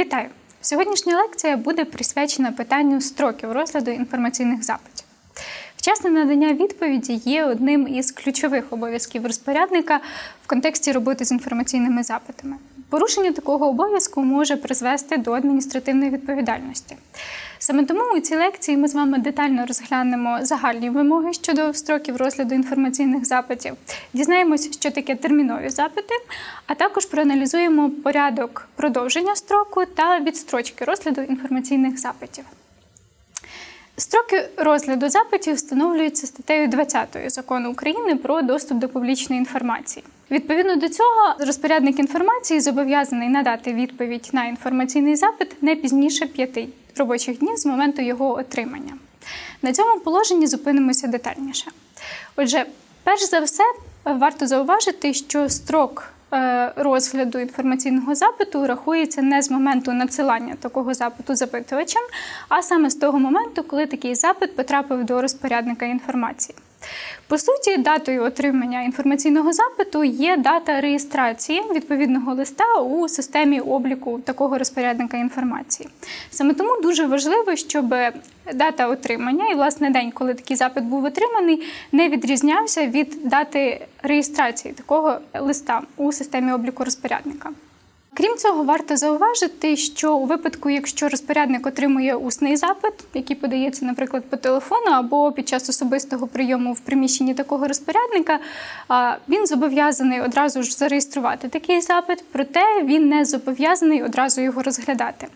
Вітаю! Сьогоднішня лекція буде присвячена питанню строків розгляду інформаційних запитів. Вчасне надання відповіді є одним із ключових обов'язків розпорядника в контексті роботи з інформаційними запитами. Порушення такого обов'язку може призвести до адміністративної відповідальності. Саме тому у цій лекції ми з вами детально розглянемо загальні вимоги щодо строків розгляду інформаційних запитів, дізнаємося, що таке термінові запити, а також проаналізуємо порядок продовження строку та відстрочки розгляду інформаційних запитів. Строки розгляду запитів встановлюються статтею 20 закону України про доступ до публічної інформації. Відповідно до цього, розпорядник інформації зобов'язаний надати відповідь на інформаційний запит не пізніше п'яти робочих днів з моменту його отримання. На цьому положенні зупинимося детальніше. Отже, перш за все, варто зауважити, що строк розгляду інформаційного запиту рахується не з моменту надсилання такого запиту запитувачем, а саме з того моменту, коли такий запит потрапив до розпорядника інформації. По суті, датою отримання інформаційного запиту є дата реєстрації відповідного листа у системі обліку такого розпорядника інформації. Саме тому дуже важливо, щоб дата отримання і власне день, коли такий запит був отриманий, не відрізнявся від дати реєстрації такого листа у системі обліку розпорядника. Крім цього, варто зауважити, що у випадку, якщо розпорядник отримує усний запит, який подається, наприклад, по телефону або під час особистого прийому в приміщенні такого розпорядника, він зобов'язаний одразу ж зареєструвати такий запит, проте він не зобов'язаний одразу його розглядати.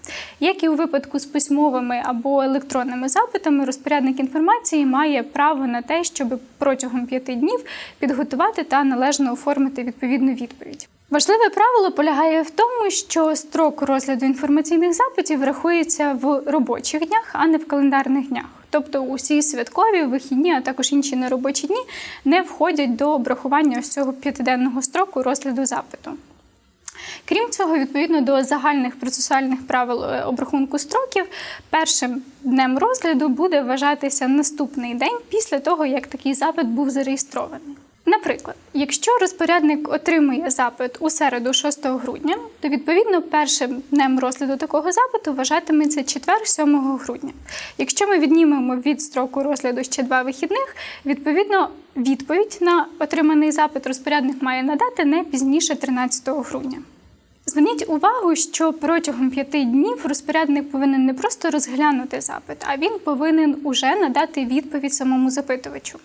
Як і у випадку з письмовими або електронними запитами, розпорядник інформації має право на те, щоб протягом п'яти днів підготувати та належно оформити відповідну відповідь. Важливе правило полягає в тому, що строк розгляду інформаційних запитів рахується в робочих днях, а не в календарних днях. Тобто усі святкові, вихідні, а також інші неробочі дні не входять до обрахування ось цього п'ятиденного строку розгляду запиту. Крім цього, відповідно до загальних процесуальних правил е, обрахунку строків, першим днем розгляду буде вважатися наступний день після того, як такий запит був зареєстрований. Наприклад, якщо розпорядник отримує запит у середу 6 грудня, то відповідно першим днем розгляду такого запиту вважатиметься четвер 7 грудня. Якщо ми віднімемо від строку розгляду ще два вихідних, відповідно відповідь на отриманий запит розпорядник має надати не пізніше 13 грудня. Зверніть увагу, що протягом п'яти днів розпорядник повинен не просто розглянути запит, а він повинен уже надати відповідь самому запитувачу.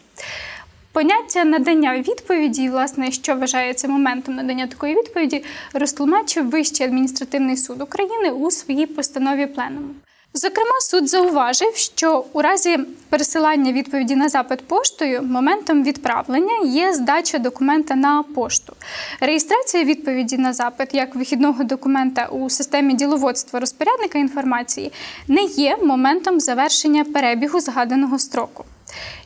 Поняття надання відповіді, власне, що вважається моментом надання такої відповіді, розтлумачив Вищий адміністративний суд України у своїй постанові пленуму. Зокрема, суд зауважив, що у разі пересилання відповіді на запит поштою моментом відправлення є здача документа на пошту. Реєстрація відповіді на запит як вихідного документа у системі діловодства розпорядника інформації не є моментом завершення перебігу згаданого строку.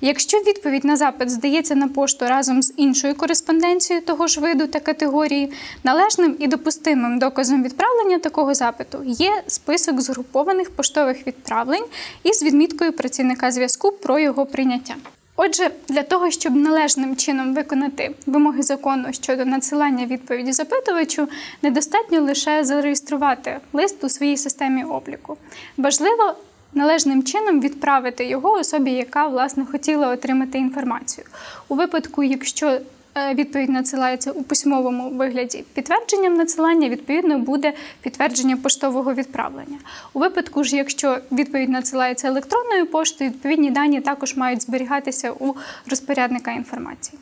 Якщо відповідь на запит здається на пошту разом з іншою кореспонденцією того ж виду та категорії, належним і допустимим доказом відправлення такого запиту є список згрупованих поштових відправлень із відміткою працівника зв'язку про його прийняття. Отже, для того, щоб належним чином виконати вимоги закону щодо надсилання відповіді запитувачу, недостатньо лише зареєструвати лист у своїй системі обліку. Важливо належним чином відправити його особі, яка власне хотіла отримати інформацію. У випадку, якщо е, Відповідь надсилається у письмовому вигляді. Підтвердженням надсилання відповідно буде підтвердження поштового відправлення. У випадку ж, якщо відповідь надсилається електронною поштою, відповідні дані також мають зберігатися у розпорядника інформації.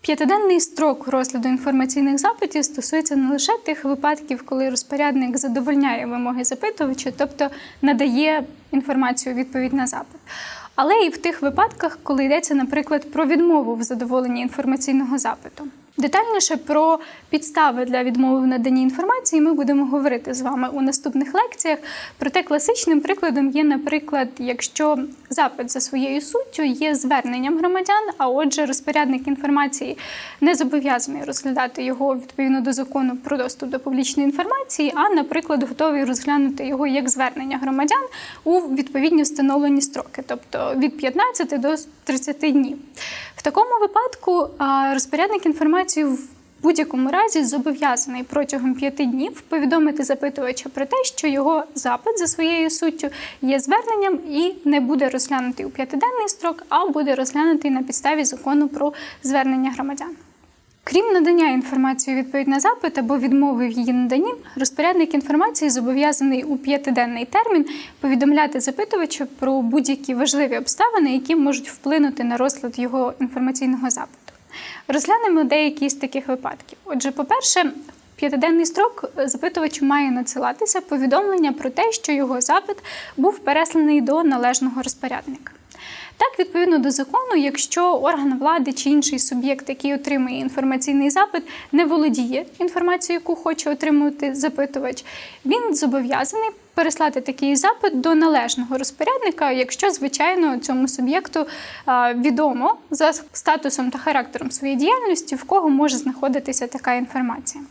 П'ятиденний строк розгляду інформаційних запитів стосується не лише тих випадків, коли розпорядник задовольняє вимоги запитувача, тобто надає інформацію відповідь на запит. Але і в тих випадках, коли йдеться, наприклад, про відмову в задоволенні інформаційного запиту. Детальніше про підстави для відмови в наданні інформації ми будемо говорити з вами у наступних лекціях. Проте класичним прикладом є, наприклад, якщо запит за своєю суттю є зверненням громадян, а отже, розпорядник інформації не зобов'язаний розглядати його відповідно до закону про доступ до публічної інформації, а, наприклад, готовий розглянути його як звернення громадян у відповідні встановлені строки, тобто від 15 до 30 днів. В такому випадку розпорядник інформації в будь-якому разі зобов'язаний протягом п'яти днів повідомити запитувача про те, що його запит за своєю суттю є зверненням і не буде розглянутий у п'ятиденний строк, а буде розглянутий на підставі закону про звернення громадян. Крім надання інформації у відповідь на запит або відмови в її наданні, розпорядник інформації зобов'язаний у п'ятиденний термін повідомляти запитувачу про будь-які важливі обставини, які можуть вплинути на розклад його інформаційного запиту. Розглянемо деякі з таких випадків. Отже, по-перше, в п'ятиденний строк запитувачу має надсилатися повідомлення про те, що його запит був пересланий до належного розпорядника. Так, відповідно до закону, якщо орган влади чи інший суб'єкт, який отримує інформаційний запит, не володіє інформацією, яку хоче отримувати запитувач, він зобов'язаний переслати такий запит до належного розпорядника, якщо, звичайно, цьому суб'єкту відомо за статусом та характером своєї діяльності, в кого може знаходитися така інформація.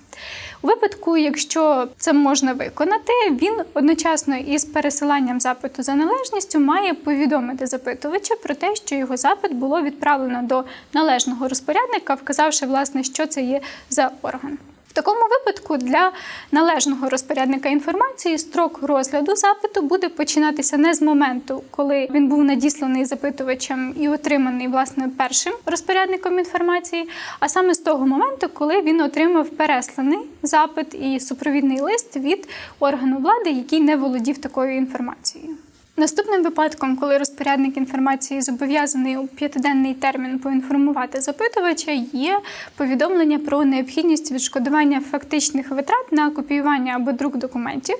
У випадку, якщо це можна виконати, він одночасно із пересиланням запиту за належністю має повідомити запитувача про те, що його запит було відправлено до належного розпорядника, вказавши, власне, що це є за орган. В такому випадку для належного розпорядника інформації строк розгляду запиту буде починатися не з моменту, коли він був надісланий запитувачем і отриманий власне першим розпорядником інформації, а саме з того моменту, коли він отримав пересланий запит і супровідний лист від органу влади, який не володів такою інформацією. Наступним випадком, коли розпорядник інформації зобов'язаний у п'ятиденний термін поінформувати запитувача, є повідомлення про необхідність відшкодування фактичних витрат на копіювання або друк документів,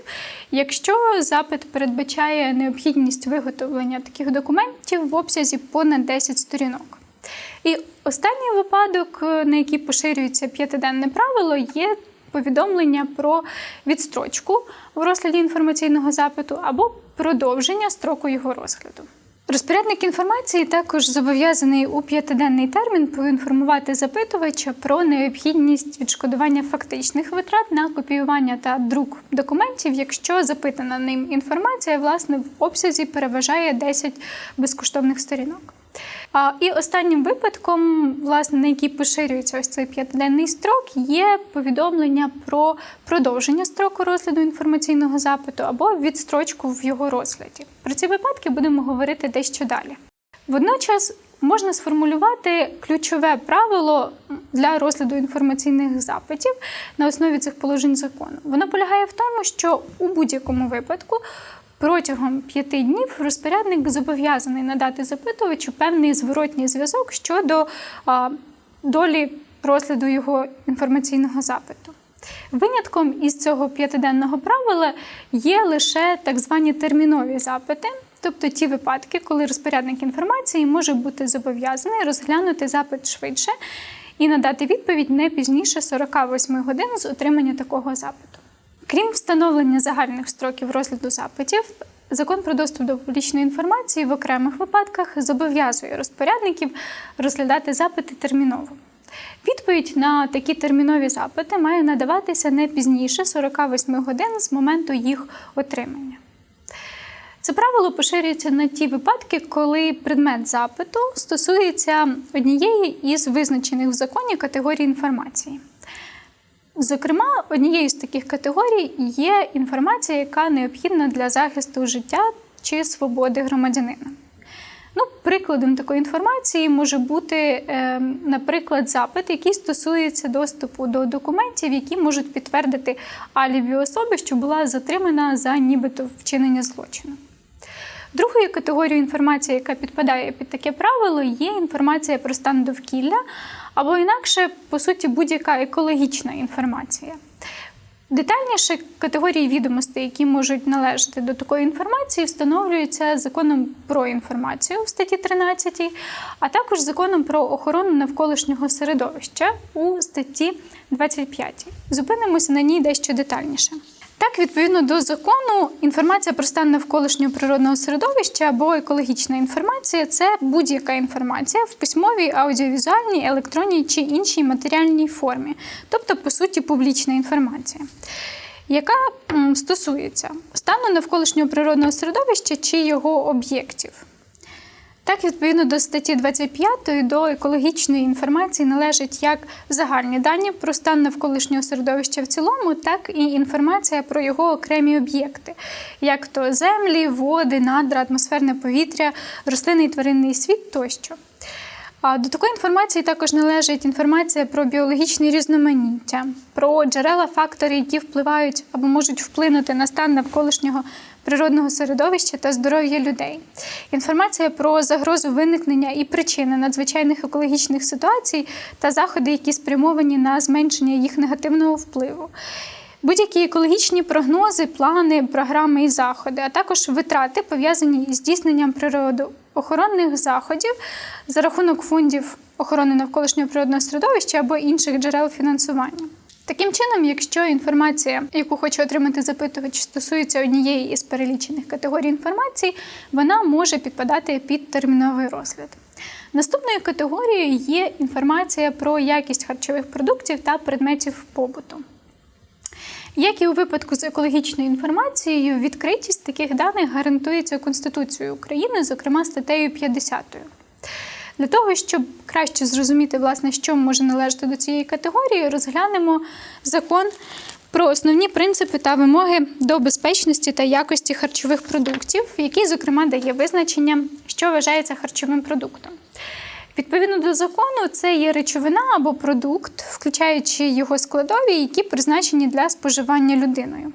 якщо запит передбачає необхідність виготовлення таких документів в обсязі понад 10 сторінок. І останній випадок, на який поширюється п'ятиденне правило, є повідомлення про відстрочку в розгляді інформаційного запиту або продовження строку його розгляду. Розпорядник інформації також зобов'язаний у п'ятиденний термін поінформувати запитувача про необхідність відшкодування фактичних витрат на копіювання та друк документів, якщо запитана ним інформація власне в обсязі переважає 10 безкоштовних сторінок. І останнім випадком, власне, на який поширюється ось цей п'ятиденний строк, є повідомлення про продовження строку розгляду інформаційного запиту або відстрочку в його розгляді. Про ці випадки будемо говорити дещо далі. Водночас можна сформулювати ключове правило для розгляду інформаційних запитів на основі цих положень закону. Воно полягає в тому, що у будь-якому випадку Протягом п'яти днів розпорядник зобов'язаний надати запитувачу певний зворотній зв'язок щодо долі розгляду його інформаційного запиту. Винятком із цього п'ятиденного правила є лише так звані термінові запити, тобто ті випадки, коли розпорядник інформації може бути зобов'язаний розглянути запит швидше і надати відповідь не пізніше 48 годин з отримання такого запиту. Крім встановлення загальних строків розгляду запитів, закон про доступ до публічної інформації в окремих випадках зобов'язує розпорядників розглядати запити терміново. Відповідь на такі термінові запити має надаватися не пізніше 48 годин з моменту їх отримання. Це правило поширюється на ті випадки, коли предмет запиту стосується однієї із визначених в законі категорій інформації. Зокрема, однією з таких категорій є інформація, яка необхідна для захисту життя чи свободи громадянина. Ну, Прикладом такої інформації може бути, е, наприклад, запит, який стосується доступу до документів, які можуть підтвердити алібі особи, що була затримана за нібито вчинення злочину. Другою категорією інформації, яка підпадає під таке правило, є інформація про стан довкілля, або інакше, по суті, будь-яка екологічна інформація. Детальніше категорії відомостей, які можуть належати до такої інформації, встановлюються законом про інформацію в статті 13, а також законом про охорону навколишнього середовища у статті 25. Зупинимося на ній дещо детальніше. Так, відповідно до закону, інформація про стан навколишнього природного середовища або екологічна інформація це будь-яка інформація в письмовій, аудіовізуальній, електронній чи іншій матеріальній формі, тобто, по суті, публічна інформація. Яка стосується стану навколишнього природного середовища чи його об'єктів. Так, відповідно до статті 25 до екологічної інформації належать як загальні дані про стан навколишнього середовища в цілому, так і інформація про його окремі об'єкти, як то землі, води, надра, атмосферне повітря, рослинний і тваринний світ тощо. До такої інформації також належить інформація про біологічне різноманіття, про джерела фактори, які впливають або можуть вплинути на стан навколишнього природного середовища та здоров'я людей. Інформація про загрозу виникнення і причини надзвичайних екологічних ситуацій та заходи, які спрямовані на зменшення їх негативного впливу. Будь-які екологічні прогнози, плани, програми і заходи, а також витрати пов'язані із здійсненням природоохоронних заходів за рахунок фондів охорони навколишнього природного середовища або інших джерел фінансування. Таким чином, якщо інформація, яку хоче отримати запитувач, стосується однієї із перелічених категорій інформації, вона може підпадати під терміновий розгляд. Наступною категорією є інформація про якість харчових продуктів та предметів побуту. Як і у випадку з екологічною інформацією, відкритість таких даних гарантується Конституцією України, зокрема статтею 50. Для того, щоб краще зрозуміти, власне, що може належати до цієї категорії, розглянемо закон про основні принципи та вимоги до безпечності та якості харчових продуктів, який, зокрема, дає визначення, що вважається харчовим продуктом. Відповідно до закону, це є речовина або продукт, включаючи його складові, які призначені для споживання людиною.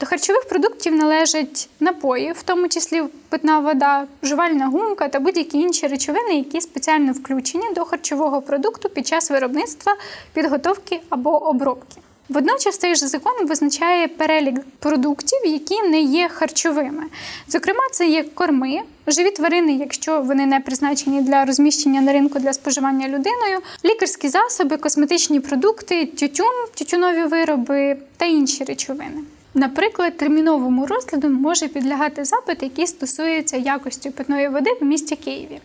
До харчових продуктів належать напої, в тому числі питна вода, жувальна гумка та будь-які інші речовини, які спеціально включені до харчового продукту під час виробництва, підготовки або обробки. Водночас цей ж закон визначає перелік продуктів, які не є харчовими. Зокрема, це є корми, живі тварини, якщо вони не призначені для розміщення на ринку для споживання людиною, лікарські засоби, косметичні продукти, тютюн, тютюнові вироби та інші речовини. Наприклад, терміновому розгляду може підлягати запит, який стосується якості питної води в місті Києві.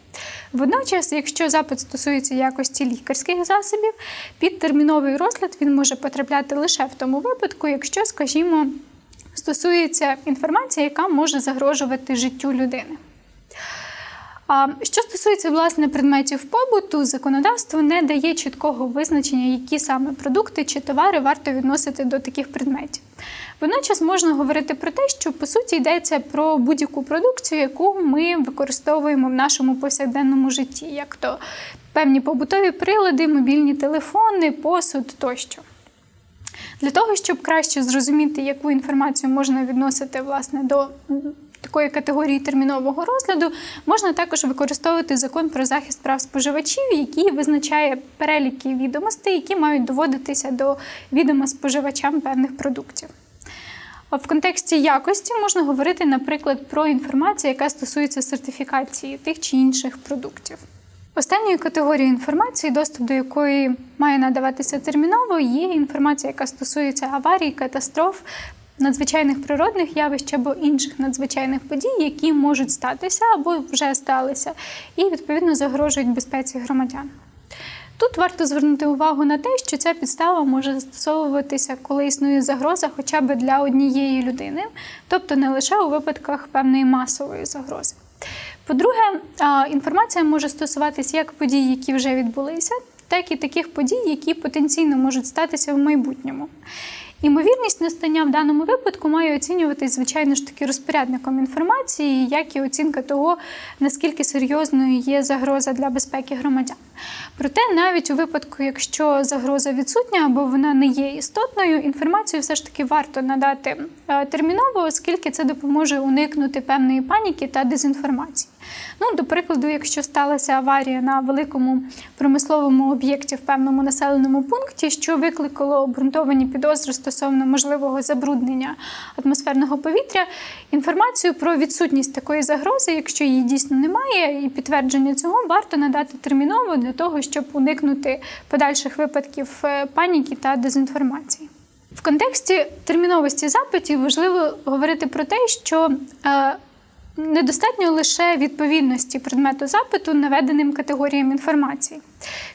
Водночас, якщо запит стосується якості лікарських засобів, під терміновий розгляд він може потрапляти лише в тому випадку, якщо, скажімо, стосується інформації, яка може загрожувати життю людини. Що стосується власне предметів побуту, законодавство не дає чіткого визначення, які саме продукти чи товари варто відносити до таких предметів. Водночас можна говорити про те, що по суті йдеться про будь-яку продукцію, яку ми використовуємо в нашому повсякденному житті, як то певні побутові прилади, мобільні телефони, посуд тощо. Для того, щоб краще зрозуміти, яку інформацію можна відносити власне до такої категорії термінового розгляду, можна також використовувати закон про захист прав споживачів, який визначає переліки відомостей, які мають доводитися до відома споживачам певних продуктів. В контексті якості можна говорити, наприклад, про інформацію, яка стосується сертифікації тих чи інших продуктів. Останньою категорією інформації, доступ до якої має надаватися терміново, є інформація, яка стосується аварій, катастроф, надзвичайних природних явищ або інших надзвичайних подій, які можуть статися або вже сталися, і відповідно загрожують безпеці громадян. Тут варто звернути увагу на те, що ця підстава може застосовуватися, коли існує загроза хоча б для однієї людини, тобто не лише у випадках певної масової загрози. По-друге, інформація може стосуватися як подій, які вже відбулися, так і таких подій, які потенційно можуть статися в майбутньому. Імовірність настання в даному випадку має оцінюватись, звичайно ж таки, розпорядником інформації, як і оцінка того, наскільки серйозною є загроза для безпеки громадян. Проте, навіть у випадку, якщо загроза відсутня або вона не є істотною, інформацію все ж таки варто надати е, терміново, оскільки це допоможе уникнути певної паніки та дезінформації. Ну, До прикладу, якщо сталася аварія на великому промисловому об'єкті в певному населеному пункті, що викликало обґрунтовані підозри стосовно можливого забруднення атмосферного повітря, інформацію про відсутність такої загрози, якщо її дійсно немає, і підтвердження цього варто надати терміново для того, щоб уникнути подальших випадків е, паніки та дезінформації. В контексті терміновості запитів важливо говорити про те, що е, Недостатньо лише відповідності предмету запиту наведеним категоріям інформації.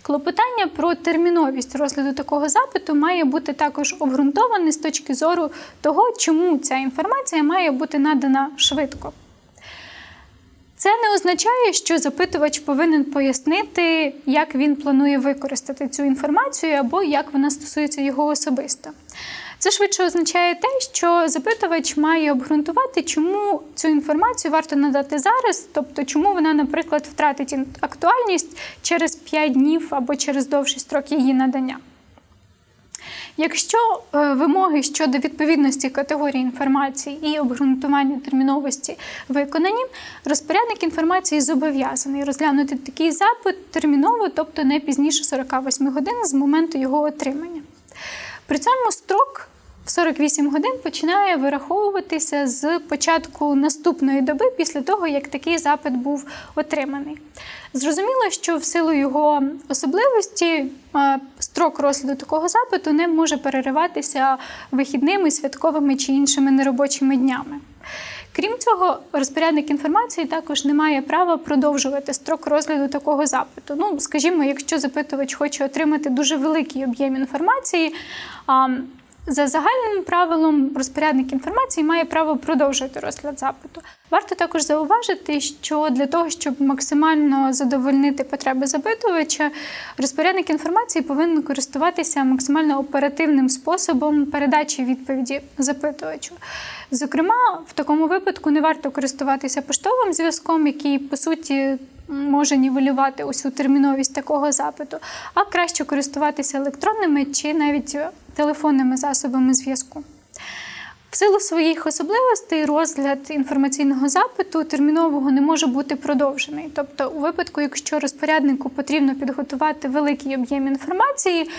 Клопотання про терміновість розгляду такого запиту має бути також обґрунтоване з точки зору того, чому ця інформація має бути надана швидко. Це не означає, що запитувач повинен пояснити, як він планує використати цю інформацію або як вона стосується його особисто. Це швидше означає те, що запитувач має обґрунтувати, чому цю інформацію варто надати зараз, тобто чому вона, наприклад, втратить актуальність через 5 днів або через довший строк її надання. Якщо е, вимоги щодо відповідності категорії інформації і обґрунтування терміновості виконані, розпорядник інформації зобов'язаний розглянути такий запит терміново, тобто не пізніше 48 годин з моменту його отримання. При цьому строк в 48 годин починає вираховуватися з початку наступної доби після того, як такий запит був отриманий. Зрозуміло, що в силу його особливості строк розгляду такого запиту не може перериватися вихідними, святковими чи іншими неробочими днями. Крім цього, розпорядник інформації також не має права продовжувати строк розгляду такого запиту. Ну, скажімо, якщо запитувач хоче отримати дуже великий об'єм інформації. За загальним правилом, розпорядник інформації має право продовжувати розгляд запиту. Варто також зауважити, що для того, щоб максимально задовольнити потреби запитувача, розпорядник інформації повинен користуватися максимально оперативним способом передачі відповіді запитувачу. Зокрема, в такому випадку не варто користуватися поштовим зв'язком, який по суті може нівелювати усю терміновість такого запиту, а краще користуватися електронними чи навіть телефонними засобами зв'язку. В силу своїх особливостей розгляд інформаційного запиту термінового не може бути продовжений. Тобто, у випадку, якщо розпоряднику потрібно підготувати великий об'єм інформації,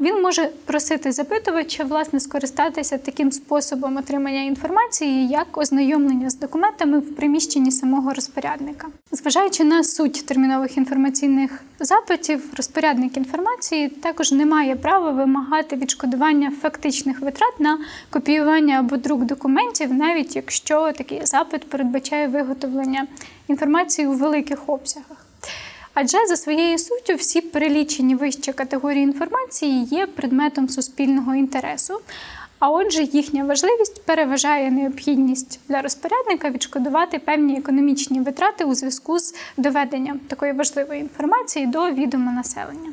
він може просити запитувача власне скористатися таким способом отримання інформації, як ознайомлення з документами в приміщенні самого розпорядника. Зважаючи на суть термінових інформаційних запитів, розпорядник інформації також не має права вимагати відшкодування фактичних витрат на копіювання або друк документів, навіть якщо такий запит передбачає виготовлення інформації у великих обсягах. Адже за своєю суттю всі перелічені вище категорії інформації є предметом суспільного інтересу. А отже, їхня важливість переважає необхідність для розпорядника відшкодувати певні економічні витрати у зв'язку з доведенням такої важливої інформації до відома населення.